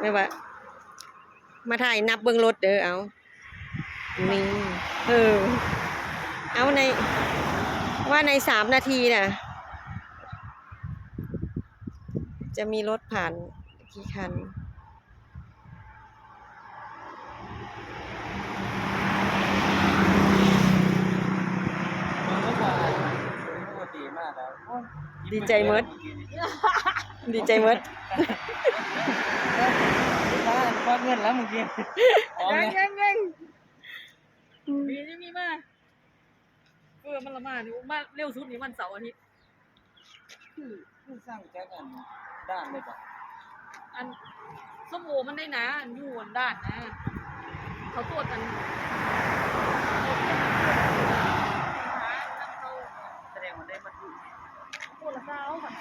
ไม่ว่า มาถ่ายนับเบิ่งรถเด้อเอานี่เออ เอาใน ว่าในสามนาทีน่ะ จะมีรถผ่านกี่คันมันก็ว่าปกติมากแล้วดีใจเมิดดีใจหมดบ้านควัก เงินแล้วเมื่อกี้อ๋อยังไงยังยังปีนี้มีมาเออมันละมานี่มาเร็วสุดนี่วันเสาร์อาทิตย์คือคือสร้างแจ็คอันด้านเลยป่ะอันส้มโอมันได้นะอันอยู่บนด้านนะ เขาตรวจกัน แสดงว่าได้มาถูก ตรวจละเก้าค่ะ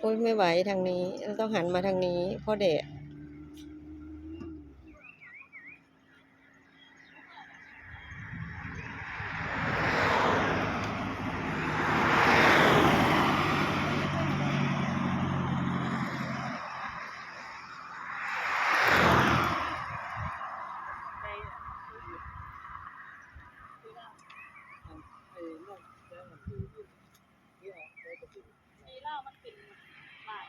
โอ้ยไม่ไหวทางนี้เราต้องหันมาทางนี้เพราะแดดไอ้ลูกแจ็คมันคือที่ออก มีเหล้ามันกลิ่นหลาย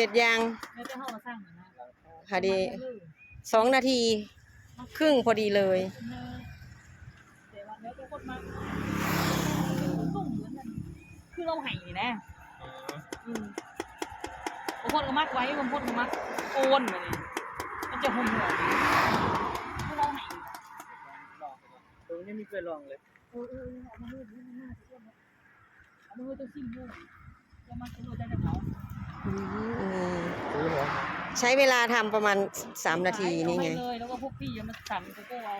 ร็จยังไม่ได้เข้ามาสร้างนะพอดีสองนาทีครึ่งพอดีเลยเดี๋ยววันนี้จะคนมาตุ่มเหมือนกันคือเราไห่นี่นะอืมบางคนก็มัดไว้บางคนก็มัดโอนไปเลยมันจะหุ่มหัวคือเราไห่ลองไปก่อนตรงนี้ไม่เคยลองเลยเออเออเอามาเลยเอามาเลยตัวซิ่งด้วยจะมาตัวได้แต่เขาอืมซื้อหัว ใช้เวลาทำประมาณสามนาทีนี่ไง เอาปเลยแล้วก็พวกพี่จะมาสั่งโกโก้เอา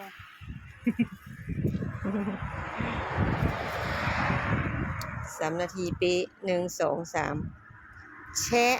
สามนาทีเป๊ะหนึ่งสองสามแชะ